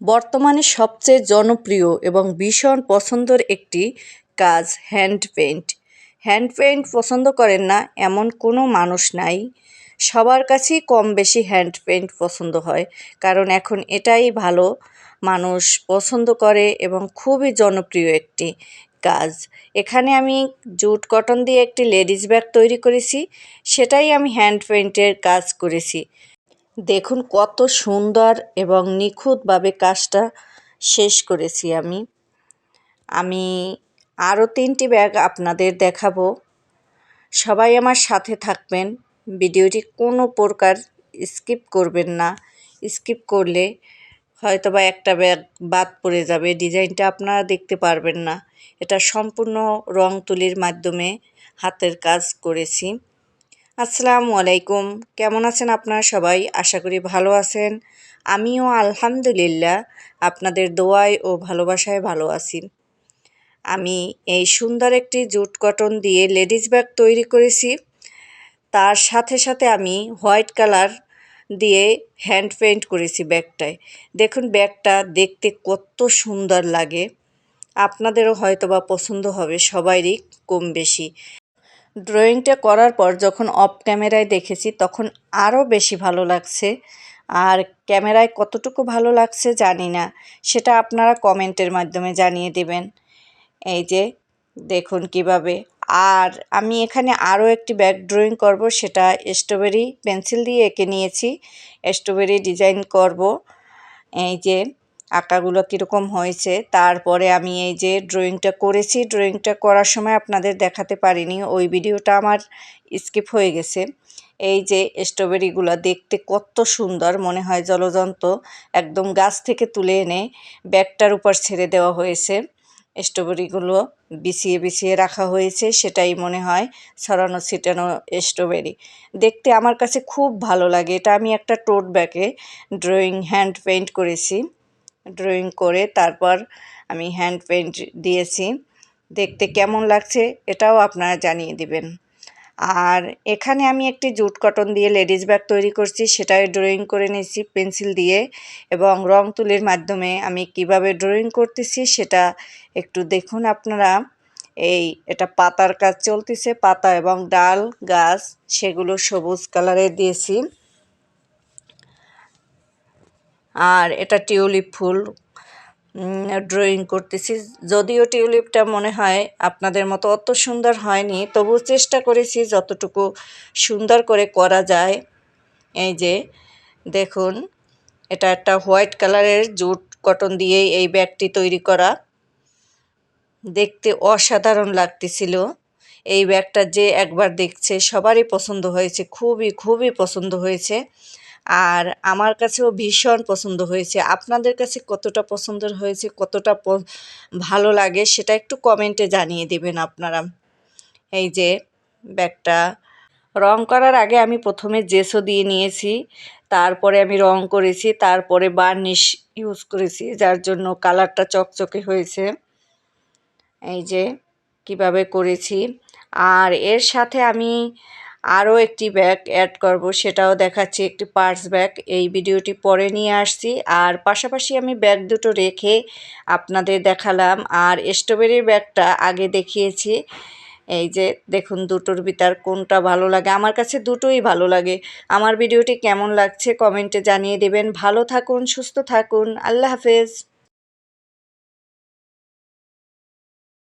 বর্তমানে সবচেয়ে জনপ্রিয় এবং ভীষণ পছন্দের একটি কাজ হ্যান্ড পেইন্ট। হ্যান্ড পেইন্ট পছন্দ করেন না এমন কোনো মানুষ নাই। সবার কাছেই কম বেশি হ্যান্ড পেইন্ট পছন্দ হয়, কারণ এখন এটাই ভালো মানুষ পছন্দ করে এবং খুবই জনপ্রিয় একটি কাজ। এখানে আমি জুট কটন দিয়ে একটি লেডিস ব্যাগ তৈরি করেছি, সেটাই আমি হ্যান্ড পেইন্টের কাজ করেছি। দেখুন কত সুন্দর এবং নিখুঁতভাবে কাজটা শেষ করেছি আমি। আমি আরও তিনটি ব্যাগ আপনাদের দেখাবো। সবাই আমার সাথে থাকবেন। ভিডিওটি কোনো প্রকার স্কিপ করবেন না। স্কিপ করলে হয়তো বা একটা ব্যাগ বাদ পড়ে যাবে, ডিজাইনটা আপনারা দেখতে পারবেন না। এটা সম্পূর্ণ রং তুলির মাধ্যমে হাতের কাজ করেছি। আসসালামু আলাইকুম। কেমন আছেন আপনারা সবাই? আশা করি ভালো আছেন। আমিও আলহামদুলিল্লাহ আপনাদের দোয়ায় ও ভালোবাসায় ভালো আছি। আমি এই সুন্দর একটি জুট কটন দিয়ে লেডিস ব্যাগ তৈরি করেছি। তার সাথে সাথে আমি হোয়াইট কালার দিয়ে হ্যান্ড পেন্ট করেছি ব্যাগটায়। দেখুন ব্যাগটা দেখতে কত সুন্দর লাগে। আপনাদেরও হয়তো বা পছন্দ হবে সবারই কম বেশি। ড্রয়িংটা করার পর যখন অফ ক্যামেরায় দেখেছি, তখন আরও বেশি ভালো লাগছে। আর ক্যামেরায় কতটুকু ভালো লাগছে জানি না, সেটা আপনারা কমেন্টের মাধ্যমে জানিয়ে দেবেন। এই যে, দেখুন কীভাবে। আর আমি এখানে আরও একটি ব্যাক ড্রয়িং করব, সেটা স্ট্রবেরি পেন্সিল দিয়ে এঁকে নিয়েছি। স্ট্রবেরি ডিজাইন করব। এই যে আঁকাগুলো কীরকম হয়েছে, তারপরে আমি এই যে ড্রয়িংটা করেছি ড্রয়িংটা করার সময় আপনাদের দেখাতে পারিনি, ওই ভিডিওটা আমার স্কিপ হয়ে গেছে। এই যে স্ট্রবেরিগুলো দেখতে কত সুন্দর, মনে হয় জলজন্ত, একদম গাছ থেকে তুলে এনে ব্যাগটার উপর ছেড়ে দেওয়া হয়েছে। স্ট্রবেরিগুলো বিছিয়ে বিছিয়ে রাখা হয়েছে, সেটাই মনে হয় ছড়ানো ছিটানো স্ট্রবেরি দেখতে আমার কাছে খুব ভালো লাগে, এটা আমি একটা টোট ব্যাগে ড্রয়িং হ্যান্ড পেইন্ট করেছি। ড্রয়িং করে তারপর আমি হ্যান্ড পেন্ট দিয়েছি। দেখতে কেমন লাগছে এটাও আপনারা জানিয়ে দিবেন। আর এখানে আমি একটি জুট কটন দিয়ে লেডিস ব্যাগ তৈরি করছি, সেটাই ড্রয়িং করে নিয়েছি পেন্সিল দিয়ে এবং রং তুলির মাধ্যমে আমি কীভাবে ড্রয়িং করতেছি সেটা একটু দেখুন আপনারা। এই এটা পাতার কাজ চলতেছে, পাতা এবং ডাল, গাছ, সেগুলো সবুজ কালারের দিয়েছি। আর এটা টিউলিপ ফুল ড্রয়িং করতেছি। যদিও টিউলিপটা মনে হয় আপনাদের মতো অত সুন্দর হয়নি, তবু চেষ্টা করেছি যতটুকু সুন্দর করে করা যায়। এই যে, দেখুন, এটা একটা হোয়াইট কালারের জুট কটন দিয়ে এই ব্যাগটি তৈরি করা। দেখতে অসাধারণ লাগতেছিল। এই ব্যাগটা যে একবার দেখছে সবারই পছন্দ হয়েছে, খুবই খুবই পছন্দ হয়েছে। আর আমার কাছেও ভীষণ পছন্দ হয়েছে। আপনাদের কাছে কতটা পছন্দের হয়েছে, কতটা ভালো লাগে সেটা একটু কমেন্টে জানিয়ে দেবেন আপনারা। এই যে ব্যাগটা। রং করার আগে আমি প্রথমে জেসো দিয়ে নিয়েছি, তারপরে আমি রং করেছি, তারপরে বার্নিশ ইউজ করেছি, যার জন্য কালারটা চকচকে হয়েছে। এই যে কীভাবে করেছি। আর এর সাথে আমি আরও একটি ব্যাগ অ্যাড করব, সেটাও দেখাচ্ছি একটি পার্স ব্যাগ এই ভিডিওটি পরে নিয়ে আসছি। আর পাশাপাশি আমি ব্যাগ দুটো রেখে আপনাদের দেখালাম। আর স্ট্রবেরির ব্যাগটা আগে দেখিয়েছি। এই যে, দেখুন দুটোর ভিতর কোনটা ভালো লাগে। আমার কাছে দুটোই ভালো লাগে। আমার ভিডিওটি কেমন লাগছে কমেন্টে জানিয়ে দেবেন। ভালো থাকুন, সুস্থ থাকুন। আল্লাহ হাফেজ।